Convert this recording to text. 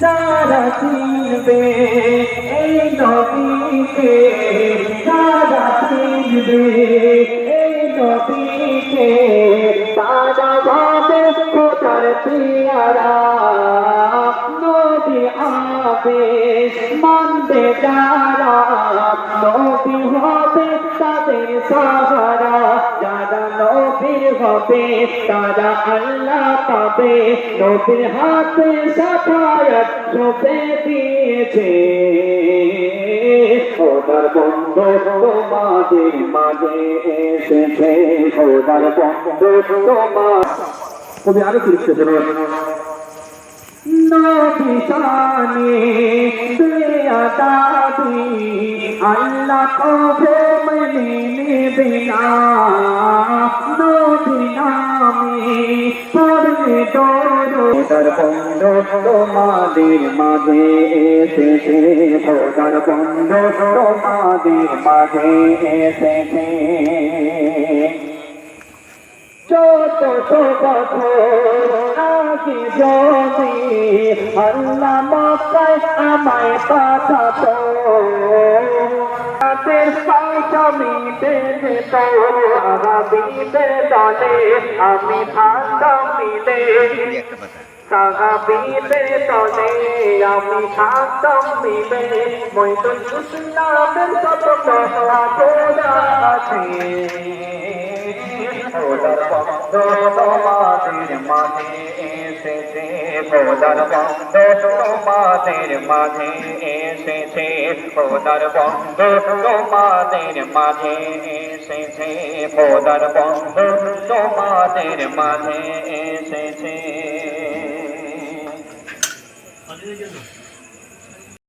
যারা চিনবে এই নদীকে যারা চিনবে এই নদীকে তারা ভাবে কোটার পিয়ারা আবে মানবে যারা নদী হবে তাদের সাহারা। যারা নবীর হবে, তারা আল্লাহ পাবে। নবীর হাতে সাফায়াত সবে দিয়েছে। ওদার বন্ধ তোমাদের মাঝে এসেছে। ওদার বন্ধ তোমার কবি আরও কি লিখতে নবিশানে বেয়াদাবি আল্লাহ কবে নেবে না নবী নামে পড়লে ডরো তার বন্ধ তোমাদের মাঝে এসেছে, ভোগার বন্ধ তোমাদের মাঝে এসেছে। যত আগে যদি আল্লাহ মক্কায় আমায় পাঠাতো। তাদের পাশামিতে যেত আগামীদের দলে আমি থাকতাম মিলে। সাহাবিদের দলে আমি থাকতাম মিলে। মৈদুল ইসলামের কত কথা আছে। ওদার বন্ধ তোমাদের মাঝে এসেছে। বন্ধ তোমাদের মাঝে এসেছে ওদার বন্ধ তোমাদের মাঝে এসেছে ওদার বন্ধ তোমাদের মাঝে এসেছে।